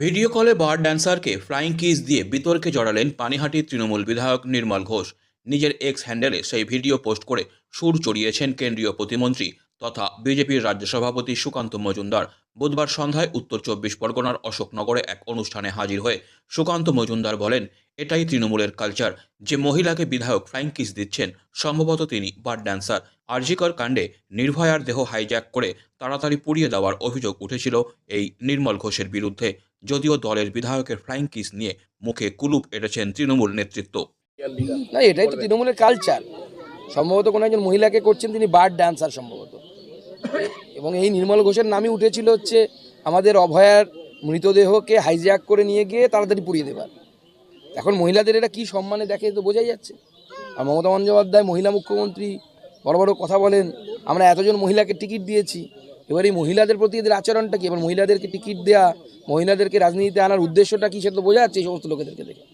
Video কলে বার ড্যান্সারকে flying kiss দিয়ে বিতর্কে জড়ালেন পানিহাটির তৃণমূল বিধায়ক নির্মল ঘোষ। নিজের এক্স হ্যান্ডেলে সেই ভিডিও পোস্ট করে সুর চড়িয়েছেন কেন্দ্রীয় প্রতিমন্ত্রী তথা বিজেপির রাজ্য সভাপতি সুকান্ত মজুমদার। বুধবার সন্ধ্যায় উত্তর চব্বিশ পরগনার অশোকনগরে এক অনুষ্ঠানে হাজির হয়ে সুকান্ত মজুমদার বলেন, এটাই তৃণমূলের কালচার। যে মহিলাকে বিধায়ক ফ্লাইং কিস দিচ্ছেন, সম্ভবত তিনি বার ড্যান্সার আরজিকর কাণ্ডে নির্ভয়ার দেহ হাইজ্যাক করে তাড়াতাড়ি পুড়িয়ে দেওয়ার অভিযোগ উঠেছিল এই নির্মল ঘোষের বিরুদ্ধে। যদিও দলের বিধায়কের ফ্লাইং কিস নিয়ে মুখে কুলুপ এঁটেছেন তৃণমূল নেতৃত্ব। না, এটাই তো তৃণমূলের কালচার সম্ভবত কোনো একজন মহিলাকে করছেন, তিনি বার্ড ড্যান্সার সম্ভবত। এবং এই নির্মল ঘোষের নামই উঠেছিল হচ্ছে, আমাদের অভয়ার মৃতদেহকে হাইজ্যাক করে নিয়ে গিয়ে তাড়াতাড়ি পুড়িয়ে দেবার। এখন মহিলাদের এটা কি সম্মানে দেখে তো বোঝাই যাচ্ছে। আর মমতা বন্দ্যোপাধ্যায়, মহিলা মুখ্যমন্ত্রী, বড় বড় কথা বলেন, আমরা এতজন মহিলাকে টিকিট দিয়েছি এবার এই মহিলাদের প্রতি এদের আচরণটা কি? এবার মহিলাদেরকে টিকিট দেওয়া মহিলাদেরকে রাজনীতিতে আনার উদ্দেশ্যটা কি সেটা তো বোঝা যাচ্ছে এই সমস্ত লোকেদেরকে দেখে।